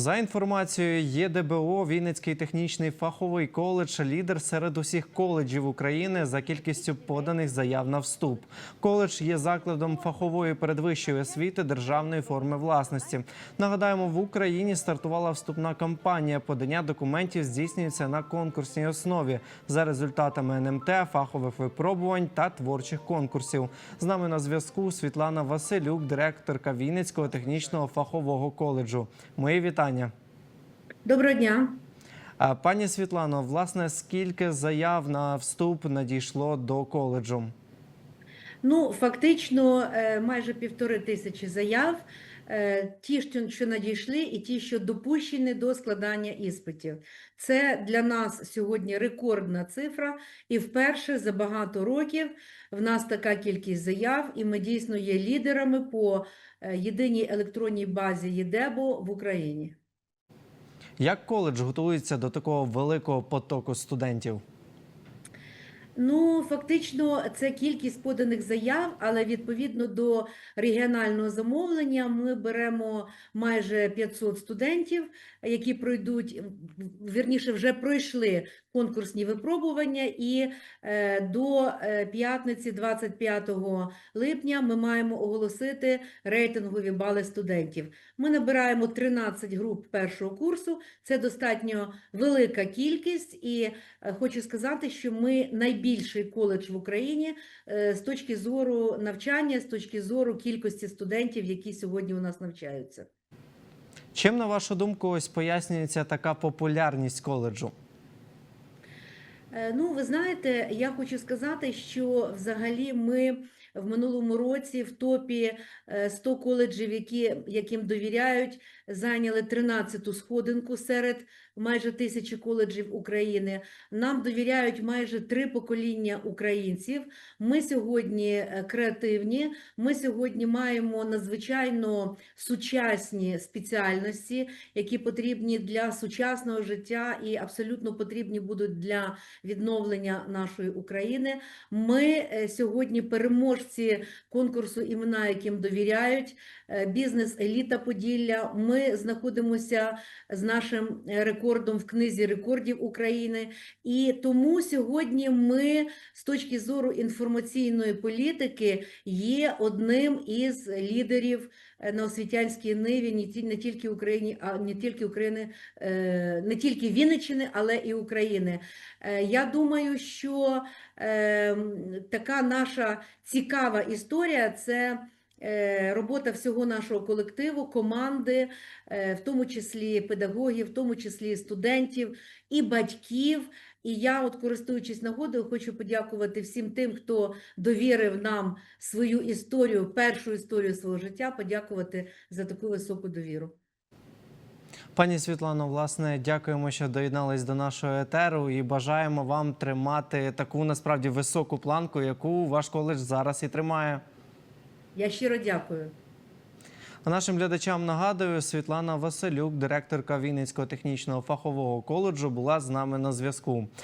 За інформацією ЄДБО, Вінницький технічний фаховий коледж лідер серед усіх коледжів України за кількістю поданих заяв на вступ. Коледж є закладом фахової передвищої освіти державної форми власності. Нагадаємо, в Україні стартувала вступна кампанія. Подання документів здійснюється на конкурсній основі за результатами НМТ, фахових випробувань та творчих конкурсів. З нами на зв'язку Світлана Василюк, директорка Вінницького технічного фахового коледжу. Мої вітання. Доброго дня. Пані Світлано, власне, скільки заяв на вступ надійшло до коледжу? Ну, фактично, е, майже півтори тисячі заяв. Е, Ті, що- що надійшли, і ті, що допущені до складання іспитів. Це для нас сьогодні рекордна цифра, і вперше за багато років в нас така кількість заяв, і ми дійсно є лідерами по е, єдиній електронній базі ЄДЕБО в Україні. Як коледж готується до такого великого потоку студентів? Ну, фактично, це кількість поданих заяв, але відповідно до регіонального замовлення ми беремо майже 500 студентів, які пройдуть, вірніше, вже пройшли конкурсні випробування, і е, до е, п'ятниці, 25 липня, ми маємо оголосити рейтингові бали студентів. Ми набираємо 13 груп першого курсу. Це достатньо велика кількість, і е, хочу сказати, що ми найбільший коледж в Україні з точки зору навчання, з точки зору кількості студентів, які сьогодні у нас навчаються. Чим, на вашу думку, ось пояснюється така популярність коледжу? Е, Ну, ви знаєте, я хочу сказати, що взагалі ми в минулому році в топі е, 100 коледжів, які, яким довіряють, зайняли 13-ту сходинку серед майже тисячі коледжів України. Нам довіряють майже три покоління українців. Ми сьогодні е, креативні, ми сьогодні маємо надзвичайно сучасні спеціальності, які потрібні для сучасного життя і абсолютно потрібні будуть для відновлення нашої України. Ми е, сьогодні переможці конкурсу імена, яким довіряють. е, Бізнес-еліта Поділля. Ми знаходимося з нашим рекордом в книзі рекордів України. І тому сьогодні ми з точки зору інформаційної політики є одним із лідерів е, на освітянській ниві не тільки Україні, а не тільки України, е, не тільки Вінниччини, але і України. Я думаю, що е, така наша цікава історія це. е, Робота всього нашого колективу, команди, е, в тому числі педагогів, в тому числі студентів і батьків. І я, от користуючись нагодою, хочу подякувати всім тим, хто довірив нам свою історію, першу історію свого життя, подякувати за таку високу довіру. Пані Світлано, власне, дякуємо, що доєднались до нашого етеру і бажаємо вам тримати таку насправді високу планку, яку ваш коледж зараз і тримає. Я щиро дякую. А нашим глядачам нагадую, Світлана Василюк, директорка Вінницького технічного фахового коледжу, була з нами на зв'язку.